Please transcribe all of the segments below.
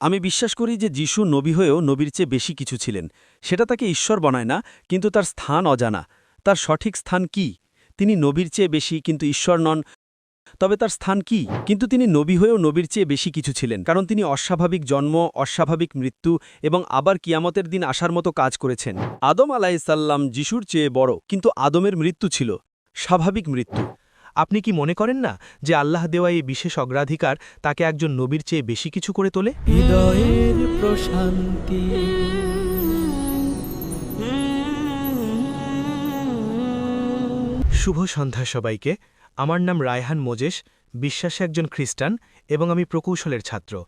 আমি বিশ্বাস করি যে যিশু নবী হয়েও নবীর চেয়ে বেশি কিছু ছিলেন। সেটা তাকে ঈশ্বর বনায় না, কিন্তু তার স্থান অজানা। তার সঠিক স্থান কি? তিনি নবীর চেয়ে বেশি কিন্তু ঈশ্বর নন। তবে তার স্থান কি? কিন্তু তিনি নবী হয়েও নবীর চেয়ে বেশি কিছু ছিলেন, কারণ তিনি অস্বাভাবিক জন্ম, অস্বাভাবিক মৃত্যু এবং আবার কিয়ামতের দিন আসার মতো কাজ করেছেন। আদম আলাইসাল্লাম যিশুর চেয়ে বড়, কিন্তু আদমের মৃত্যু ছিল, স্বাভাবিক মৃত্যু। আপনি কি মনে করেন না যে আল্লাহ দেওয়া এই বিশেষ অগ্রাধিকার তাকে একজন নবীর চেয়ে বেশি কিছু করে তোলে? হৃদয়ের প্রশান্তি। শুভ সন্ধ্যা সবাইকে। আমার নাম রায়হান মোজেশ বিশ্বাসে একজন খ্রিস্টান এবং আমি প্রকৌশলের ছাত্র।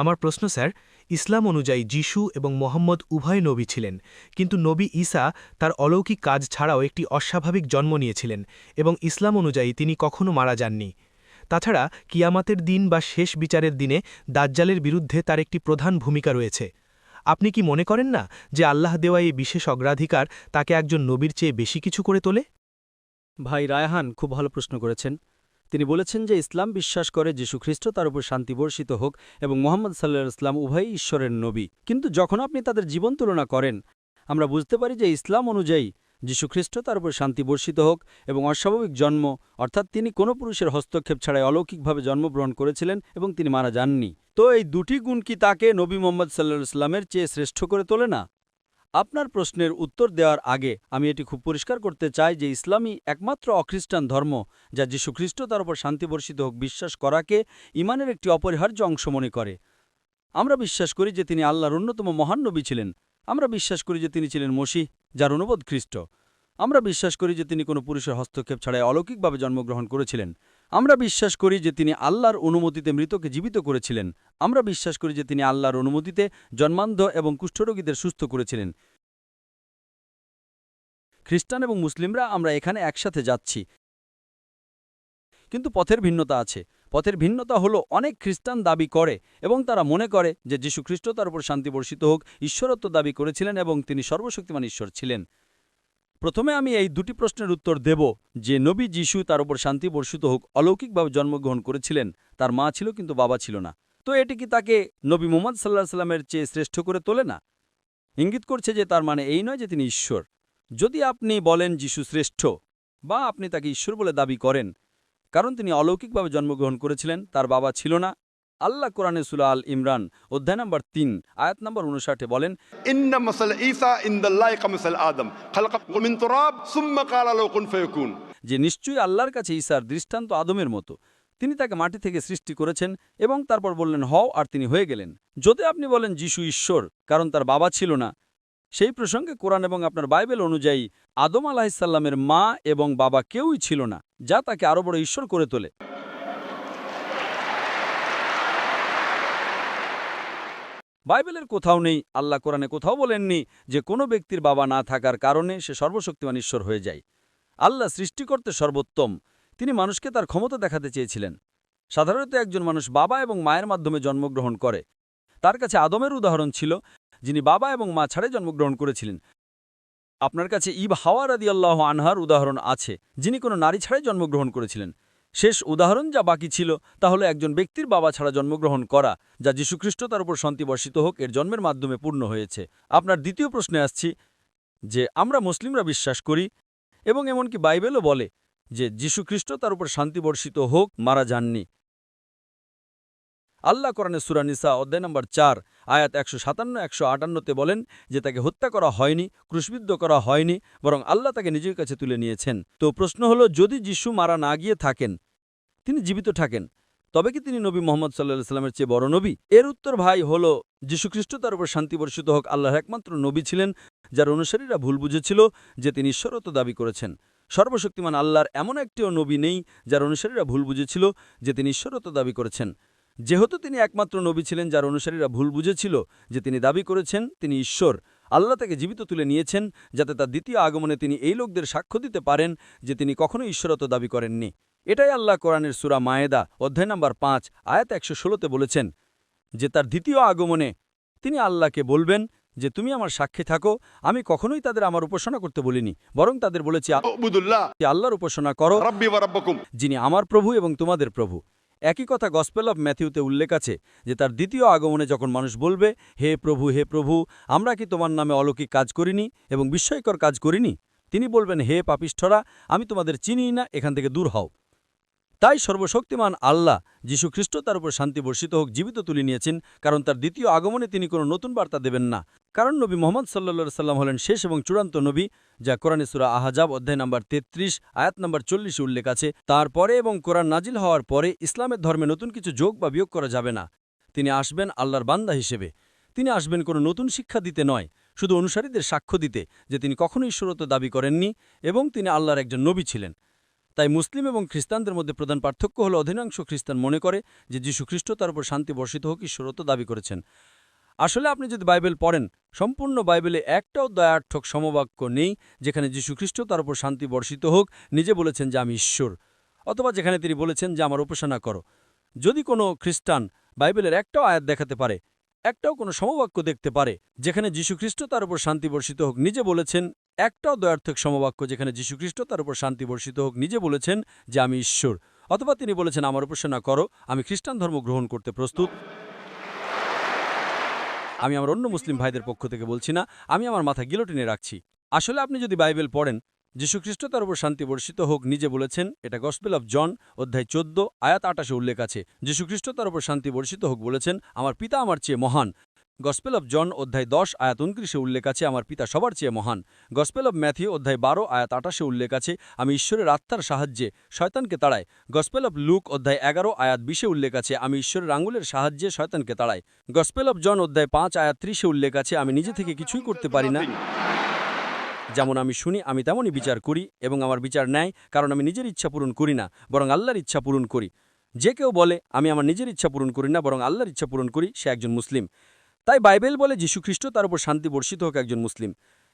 আমার প্রশ্ন, স্যার, ইসলাম অনুযায়ী যিশু এবং মোহাম্মদ উভয় নবী ছিলেন, কিন্তু নবী ঈসা তার অলৌকিক কাজ ছাড়াও একটি অস্বাভাবিক জন্ম নিয়েছিলেন এবং ইসলাম অনুযায়ী তিনি কখনো মারা যাননি। তাছাড়া, কিয়ামাতের দিন বা শেষ বিচারের দিনে দাজ্জালের বিরুদ্ধে তার একটি প্রধান ভূমিকা রয়েছে। আপনি কি মনে করেন না যে আল্লাহ দেওয়া এই বিশেষ অগ্রাধিকার তাকে একজন নবীর চেয়ে বেশি কিছু করে তোলে? ভাই রায়হান, খুব ভালো প্রশ্ন করেছেন। তিনি বলেছেন যে ইসলাম বিশ্বাস করে যীশুখ্রিস্ট তার উপর শান্তি বর্ষিত হোক এবং মোহাম্মদ সাল্লাহ ইসলাম উভয়ই ঈশ্বরের নবী। কিন্তু যখন আপনি তাদের জীবন তুলনা করেন, আমরা বুঝতে পারি যে ইসলাম অনুযায়ী যীশুখ্রিস্ট তার উপর শান্তি বর্ষিত হোক এবং অস্বাভাবিক জন্ম, অর্থাৎ তিনি কোনো পুরুষের হস্তক্ষেপ ছাড়াই অলৌকিকভাবে জন্মগ্রহণ করেছিলেন এবং তিনি মারা যাননি। তো এই দুটি গুণ কি তাকে নবী মোহাম্মদ সাল্লাহ ইসলামের চেয়ে শ্রেষ্ঠ করে তোলে না? আপনার প্রশ্নের উত্তর দেওয়ার আগে আমি এটি খুব পরিষ্কার করতে চাই যে ইসলামই একমাত্র অখ্রিস্টান ধর্ম যা যীশুখ্রিস্ট তার উপর শান্তি বর্ষিত হোক বিশ্বাস করাকে ইমানের একটি অপরিহার্য অংশ মনে করে। আমরা বিশ্বাস করি যে তিনি আল্লাহর অন্যতম মহান নবী ছিলেন। আমরা বিশ্বাস করি যে তিনি ছিলেন মসি যার অনুবোধ খ্রিস্ট। আমরা বিশ্বাস করি যে তিনি কোনো পুরুষের হস্তক্ষেপ ছাড়াই অলৌকিকভাবে জন্মগ্রহণ করেছিলেন। আমরা বিশ্বাস করি যে তিনি আল্লাহর অনুমতিতে মৃতকে জীবিত করেছিলেন। আমরা বিশ্বাস করি যে তিনি আল্লাহর অনুমতিতে জন্মান্ধ এবং কুষ্ঠরোগীদের সুস্থ করেছিলেন। খ্রিস্টান এবং মুসলিমরা আমরা এখানে একসাথে যাচ্ছি। কিন্তু পথের ভিন্নতা আছে। পথের ভিন্নতা হলো অনেক খ্রিস্টান দাবি করে এবং তারা মনে করে যে যীশু খ্রিস্ট তার উপর শান্তি বর্ষিত হোক, ঈশ্বরত্ব দাবি করেছিলেন এবং তিনি সর্বশক্তিমান ঈশ্বর ছিলেন। প্রথমে আমি এই দুটি প্রশ্নের উত্তর দেব, যে নবী যিশু তার উপর শান্তি বর্ষিত হোক, অলৌকিকভাবে জন্মগ্রহণ করেছিলেন, তার মা ছিল কিন্তু বাবা ছিল না। তো এটি কি তাকে নবী মোহাম্মদ সাল্লাহ সাল্লামের চেয়ে শ্রেষ্ঠ করে তোলে না? ইঙ্গিত করছে যে তার মানে এই নয় যে তিনি ঈশ্বর। যদি আপনি বলেন যিশু শ্রেষ্ঠ, বা আপনি তাকে ঈশ্বর বলে দাবি করেন, কারণ তিনি অলৌকিকভাবে জন্মগ্রহণ করেছিলেন, তার বাবা ছিল না আল্লাহ কোরআনে সুলা আল ইমরান অধ্যায় নম্বর তিন আয়াত নম্বর উনষাটে বলেন যে নিশ্চয়ই আল্লাহর কাছে ঈসার দৃষ্টান্ত আদমের মতো তিনি তাকে মাটি থেকে সৃষ্টি করেছেন এবং তারপর বললেন হও আর তিনি হয়ে গেলেন। যদি আপনি বলেন যিশু ঈশ্বর কারণ তার বাবা ছিল না সেই প্রসঙ্গে কোরআন এবং আপনার বাইবেল অনুযায়ী আদম আলাহিসাল্লামের মা এবং বাবা কেউই ছিল না যা তাকে আরও বড় ঈশ্বর করে তোলে। বাইবেলের কোথাও নেই, আল্লাহ কোরআনে কোথাও বলেননি যে কোনো ব্যক্তির বাবা না থাকার কারণে সে সর্বশক্তিমান ঈশ্বর হয়ে যায়। আল্লাহ সৃষ্টিকর্তে সর্বোত্তম, তিনি মানুষকে তার ক্ষমতা দেখাতে চেয়েছিলেন। সাধারণত একজন মানুষ বাবা এবং মায়ের মাধ্যমে জন্মগ্রহণ করে। তার কাছে আদমের উদাহরণ ছিল, যিনি বাবা এবং মা ছাড়াই জন্মগ্রহণ করেছিলেন। আপনার কাছে ইব হাওয়া রাদি আল্লাহ আনহার উদাহরণ আছে, যিনি কোনো নারী ছাড়াই জন্মগ্রহণ করেছিলেন। শেষ উদাহরণ যা বাকি ছিল তা হলো একজন ব্যক্তির বাবা ছাড়া জন্মগ্রহণ করা, যা যীশুখ্রিস্ট তার উপর শান্তি বর্ষিত হোক, এর জন্মের মাধ্যমে পূর্ণ হয়েছে। আপনার দ্বিতীয় প্রশ্নে আসছি যে, আমরা মুসলিমরা বিশ্বাস করি এবং এমনকি বাইবেলও বলে যে, যীশুখ্রিস্ট তার উপর শান্তি বর্ষিত হোক, মারা যাননি। আল্লাহ কোরআনে সুরানিসা অধ্যায় নম্বর চার আয়াত একশো সাতান্ন, একশো আটান্নতে বলেন যে তাকে হত্যা করা হয়নি, ক্রুশবিদ্ধ করা হয়নি, বরং আল্লাহ তাকে নিজের কাছে তুলে নিয়েছেন। তো প্রশ্ন হলো, যদি যিশু মারা না গিয়ে থাকেন, তিনি জীবিত থাকেন, তবে কি তিনি নবী মোহাম্মদ সাল্লাহ সাল্লামের চেয়ে বড় নবী? এর উত্তর ভাই হল, যীশুখ্রিস্ট তার উপর শান্তি বর্ষিত হোক, আল্লাহর একমাত্র নবী ছিলেন, যার অনুসারীরা ভুল বুঝেছিল যে তিনি ঈশ্বরত দাবি করেছেন। সর্বশক্তিমান আল্লাহর এমন একটিও নবী নেই, যার অনুসারীরা ভুল বুঝেছিল যে তিনি ঈশ্বরত দাবি করেছেন। যেহেতু তিনি একমাত্র নবী ছিলেন যার অনুসারীরা ভুল বুঝেছিল যে তিনি দাবি করেছেন তিনি ঈশ্বর। আল্লাহ তাকে জীবিত তুলে নিয়েছেন যাতে তার দ্বিতীয় আগমনে তিনি এই লোকদের সাক্ষ্য দিতে পারেন যে তিনি কখনো ঈশ্বরত দাবি করেননি। এটাই আল্লাহ কোরআনের সুরা মায়েদা অধ্যায় নম্বর পাঁচ আয়াত একশো ষোলোতে বলেছেন যে তার দ্বিতীয় আগমনে তিনি আল্লাহকে বলবেন যে তুমি আমার সাক্ষী থাকো আমি কখনোই তাদের আমার উপাসনা করতে বলিনি বরং তাদের বলেছি আল্লাহর উপাসনা করো। যিনি আমার প্রভু এবং তোমাদের প্রভু। একই কথা গসপেল অব ম্যাথিউতে উল্লেখ আছে যে তার দ্বিতীয় আগমনে যখন মানুষ বলবে, হে প্রভু হে প্রভু, আমরা কি তোমার নামে অলৌকিক কাজ করিনি এবং বিস্ময়কর কাজ করিনি? তিনি বলবেন, হে পাপিষ্ঠরা, আমি তোমাদের চিনি না, এখান থেকে দূর হও। তাই সর্বশক্তিমান আল্লাহ যীশু খ্রিস্ট তার উপর শান্তি বর্ষিত হোক, জীবিত তুলে নিয়েছেন, কারণ তার দ্বিতীয় আগমনে তিনি কোনো নতুন বার্তা দেবেন না। কারণ নবী মোহাম্মদ সাল্লা সাল্লাম হলেন শেষ এবং চূড়ান্ত নবী, যা কোরআনে সুরা আহাজাব অধ্যায় নম্বর তেত্রিশ, আয়াত নম্বর চল্লিশে উল্লেখ আছে। তারপরে এবং কোরআন নাজিল হওয়ার পরে ইসলামের ধর্মে নতুন কিছু যোগ বা বিয়োগ করা যাবে না। তিনি আসবেন আল্লাহর বান্দা হিসেবে। তিনি আসবেন কোনো নতুন শিক্ষা দিতে নয়, শুধু অনুসারীদের সাক্ষ্য দিতে, যে তিনি কখনো ঈশ্বরত্ব দাবি করেননি এবং তিনি আল্লাহর একজন নবী ছিলেন। তাই মুসলিম এবং খ্রিস্টানদের মধ্যে প্রধান পার্থক্য হল অধিকাংশ খ্রিস্টান মনে করে যে যীশু খ্রিস্ট তার উপর শান্তি বর্ষিত হোক, ঈশ্বরত্ব দাবি করেছেন। আসলে আপনি যদি বাইবেল পড়েন, সম্পূর্ণ বাইবেলে একটাও দয়ার্থক সমবাক্য নেই যেখানে যীশু খ্রিস্ট তার উপর শান্তি বর্ষিত হোক, নিজে বলেছেন যে আমি ঈশ্বর, অথবা যেখানে তিনি বলেছেন যে আমার উপাসনা করো। যদি কোনো খ্রিস্টান বাইবেলের একটাও আয়াত দেখাতে পারে, একটাও কোনো সমবাক্য দেখতে পারে, যেখানে যীশুখ্রিস্ট তার উপর শান্তি বর্ষিত হোক, নিজে বলেছেন একটাও দয়ার্থক সমবাক্য যেখানে যীশুখ্রিস্ট তার উপর শান্তি বর্ষিত হোক, নিজে বলেছেন যে, আমি ঈশ্বর। অথবা তিনি বলেছেন, আমার উপাসনা করো, আমি খ্রিস্টান ধর্ম গ্রহণ করতে প্রস্তুত। আমি আমার অন্য মুসলিম ভাইদের পক্ষ থেকে বলছি না, আমি আমার মাথা গিলোটিনে রাখছি। আসলে আপনি যদি বাইবেল পড়েন, যীশুখ্রিস্ট তার উপর শান্তি বর্ষিত হোক, নিজে বলেছেন, এটা গসপেল অফ জন, অধ্যায় চোদ্দ, আয়াত আটাশে উল্লেখ আছে, যীশুখ্রিস্ট তার উপর শান্তি বর্ষিত হোক, বলেছেন, আমার পিতা আমার চেয়ে মহান। গসপেল অফ জন, অধ্যায় দশ, আয়াত উনত্রিশে উল্লেখ আছে, আমার পিতা সবার চেয়ে মহান। গসপেল অব ম্যাথিউ, অধ্যায় বারো, আয়াত আটাশে উল্লেখ আছে, আমি ঈশ্বরের আত্মার সাহায্যে শয়তানকে তাড়াই। গসপেল অব লুক, অধ্যায় এগারো, আয়াত বিশে উল্লেখ আছে, আমি ঈশ্বরের আঙ্গুলের সাহায্যে শয়তানকে তাড়াই। গসপেল অব জন, অধ্যায় পাঁচ, আয়াত ত্রিশে উল্লেখ আছে, আমি নিজে থেকে কিছুই করতে পারি না। যেমন আমি শুনি, আমি তেমনই বিচার করি এবং আমার বিচার নেয় কারণ আমি নিজের ইচ্ছা পূরণ করি না, বরং আল্লাহর ইচ্ছা পূরণ করি। যে কেউ বলে, আমি আমার নিজের ইচ্ছা পূরণ করি না, বরং আল্লাহর ইচ্ছা পূরণ করি, সে একজন মুসলিম। তাই বাইবেল বলে যীশুখ্রিস্ট তার উপর শান্তি বর্ষিত হোক একজন মুসলিম।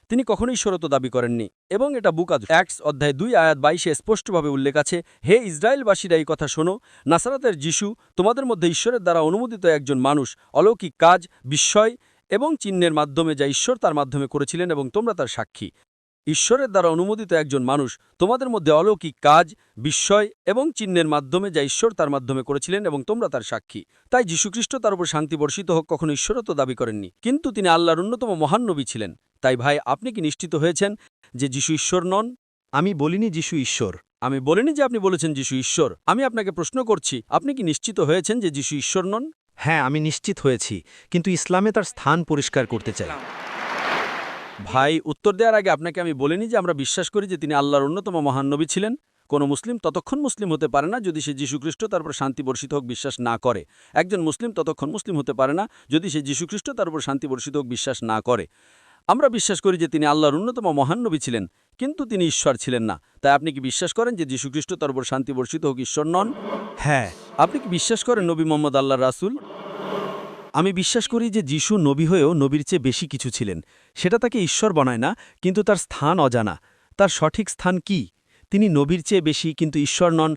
তিনি কখনোই ঈশ্বরত দাবি করেননি এবং এটা বুকাদ অ্যাক্স অধ্যায় দুই আয়াত বাইশে স্পষ্টভাবে উল্লেখ আছে, হে ইসরায়েলবাসীরা, এই কথা শোনো, নাসারাতের যিশু তোমাদের মধ্যে ঈশ্বরের দ্বারা অনুমোদিত একজন মানুষ, অলৌকিক কাজ, বিস্ময় এবং চিহ্নের মাধ্যমে যা ঈশ্বর তার মাধ্যমে করেছিলেন এবং তোমরা তার সাক্ষী। ঈশ্বরের দ্বারা অনুমোদিত একজন মানুষ তোমাদের মধ্যে অলৌকিক কাজ বিস্ময় এবং চিহ্নের মাধ্যমে যা ঈশ্বর তার মাধ্যমে করেছিলেন এবং তোমরা তার সাক্ষী। তাই যীশুখ্রিস্ট তার উপর শান্তি বর্ষিত হোক কখনো ঈশ্বরত্ব দাবি করেননি। কিন্তু তিনি আল্লাহর অন্যতম মহান নবী ছিলেন। তাই ভাই আপনি কি নিশ্চিত হয়েছেন যে যিশু ঈশ্বর নন? আমি বলিনি যিশু ঈশ্বর। আমি বলিনি যে আপনি বলেছেন যিশু ঈশ্বর। আমি আপনাকে প্রশ্ন করছি আপনি কি নিশ্চিত হয়েছেন যে যিশু ঈশ্বর নন? হ্যাঁ আমি নিশ্চিত হয়েছি কিন্তু ইসলামে তার স্থান পরিষ্কার করতে চাই। ভাই উত্তর দেওয়ার আগে আপনাকে আমি বলিনি যে আমরা বিশ্বাস করি যে তিনি আল্লাহর অন্যতম মহান নবী ছিলেন। কোনো মুসলিম ততক্ষণ মুসলিম হতে পারে না যদি সে যীশুখ্রিস্ট তারপর শান্তি বর্ষিত হোক বিশ্বাস না করে। একজন মুসলিম ততক্ষণ মুসলিম হতে পারে না যদি সে যীশুখ্রিস্ট তার উপর শান্তি বর্ষিত হোক বিশ্বাস না করে। আমরা বিশ্বাস করি যে তিনি আল্লাহর অন্যতম মহান নবী ছিলেন কিন্তু তিনি ঈশ্বর ছিলেন না। তাই আপনি কি বিশ্বাস করেন যে যীশুখ্রিস্ট তার উপর শান্তি বর্ষিত হোক ঈশ্বর নন? হ্যাঁ। আপনি কি বিশ্বাস করেন নবী মোহাম্মদ আল্লাহ রাসুল? আমি বিশ্বাস করি যে যিশু নবী হয়েও নবীর চেয়ে বেশি কিছু ছিলেন। সেটা তাকে ঈশ্বর বনায় না, কিন্তু তার স্থান অজানা। তার সঠিক স্থান কি? তিনি নবীর চেয়ে বেশি কিন্তু ঈশ্বর নন।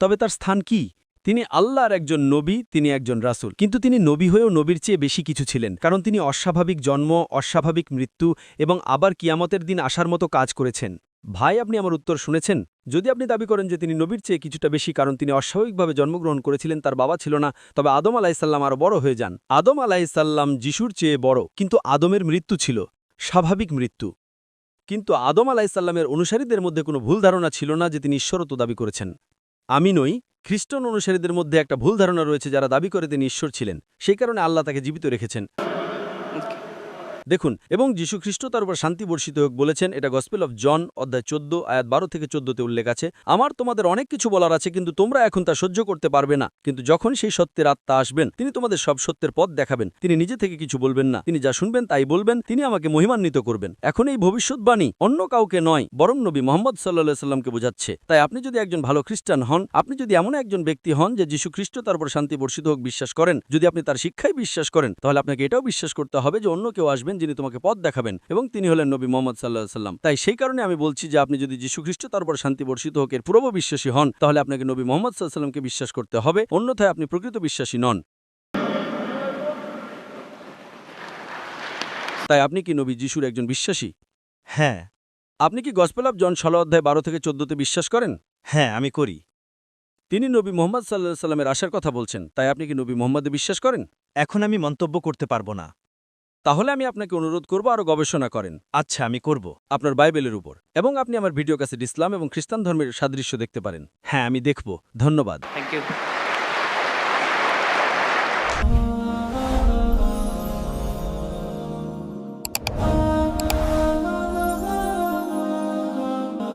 তবে তার স্থান কি? তিনি আল্লাহর একজন নবী, তিনি একজন রাসূল। কিন্তু তিনি নবী হয়েও নবীর চেয়ে বেশি কিছু ছিলেন, কারণ তিনি অস্বাভাবিক জন্ম, অস্বাভাবিক মৃত্যু এবং আবার কিয়ামতের দিন আসার মতো কাজ করেছেন। ভাই, আপনি আমার উত্তর শুনেছেন। যদি আপনি দাবি করেন যে তিনি নবীর চেয়ে কিছুটা বেশি কারণ তিনি অস্বাভাবিকভাবে জন্মগ্রহণ করেছিলেন, তার বাবা ছিল না, তবে আদম আলাইসাল্লাম আরও বড় হয়ে যান। আদম আলাইসাল্লাম যিশুর চেয়ে বড়, কিন্তু আদমের মৃত্যু ছিল, স্বাভাবিক মৃত্যু। কিন্তু আদম আলাইসাল্লামের অনুসারীদের মধ্যে কোনো ভুল ধারণা ছিল না যে তিনি ঈশ্বরত্ব দাবি করেছেন। আমি নই, খ্রিস্টান অনুসারীদের মধ্যে একটা ভুল ধারণা রয়েছে যারা দাবি করে তিনি ঈশ্বর ছিলেন। সেই কারণে আল্লাহ তাকে জীবিত রেখেছেন। দেখুন, এবং যীশু খ্রিস্ট তার উপর শান্তি বর্ষিত হোক বলেছেন, এটা গসপেল অফ জন অধ্যায় চোদ্দ, আয়াত বারো থেকে চোদ্দতে উল্লেখ আছে। আমার তোমাদের অনেক কিছু বলার আছে, কিন্তু তোমরা এখন তা সহ্য করতে পারবে না। কিন্তু যখন সেই সত্যের আত্মা আসবেন, তিনি তোমাদের সব সত্যের পথ দেখাবেন। তিনি নিজে থেকে কিছু বলবেন না। তিনি যা শুনবেন, তাই বলবেন। তিনি আমাকে মহিমান্বিত করবেন। এখন এই ভবিষ্যৎবাণী অন্য কাউকে নয়, বরং নবী মোহাম্মদ সাল্লাহ সাল্লামকে বোঝাচ্ছে। তাই আপনি যদি একজন ভালো খ্রিস্টান হন, আপনি যদি এমন একজন ব্যক্তি হন যে যীশু খ্রিস্ট তার উপর শান্তি বর্ষিত হোক, বিশ্বাস করেন, যদি আপনি তার শিক্ষায় বিশ্বাস করেন, তাহলে আপনাকে এটাও বিশ্বাস করতে হবে যে অন্য কেউ আসবেন যিনি তোমাকে পথ দেখাবেন এবং তিনি হলেন নবী মোহাম্মদ সাল্লাহ সাল্লাম। তাই সেই কারণে আমি বলছি যে আপনি যদি যীশু খ্রিস্ট তার উপর শান্তি বর্ষিত হোক এর পূর্ব বিশ্বাসী হন তাহলে আপনাকে নবী মোহাম্মদ সাল্লামকে বিশ্বাস করতে হবে। অন্যথায় আপনি প্রকৃত বিশ্বাসী নন। তাই আপনি কি নবী যিশুর একজন বিশ্বাসী? হ্যাঁ। আপনি কি গসপেল অফ জন ষোলো অধ্যায় বারো থেকে চোদ্দতে বিশ্বাস করেন? হ্যাঁ আমি করি। তিনি নবী মোহাম্মদ সাল্লাহ সাল্লামের আসার কথা বলছেন। তাই আপনি কি নবী মোহাম্মদে বিশ্বাস করেন? এখন আমি মন্তব্য করতে পারব না। তাহলে আমি আপনাকে অনুরোধ করব আরও গবেষণা করেন। আচ্ছা আমি করব। আপনার বাইবেলের উপর। এবং আপনি আমার ভিডিও কাছে ইসলাম এবং খ্রিস্টান ধর্মের সাদৃশ্য দেখতে পারেন। হ্যাঁ আমি দেখব। ধন্যবাদ। Thank you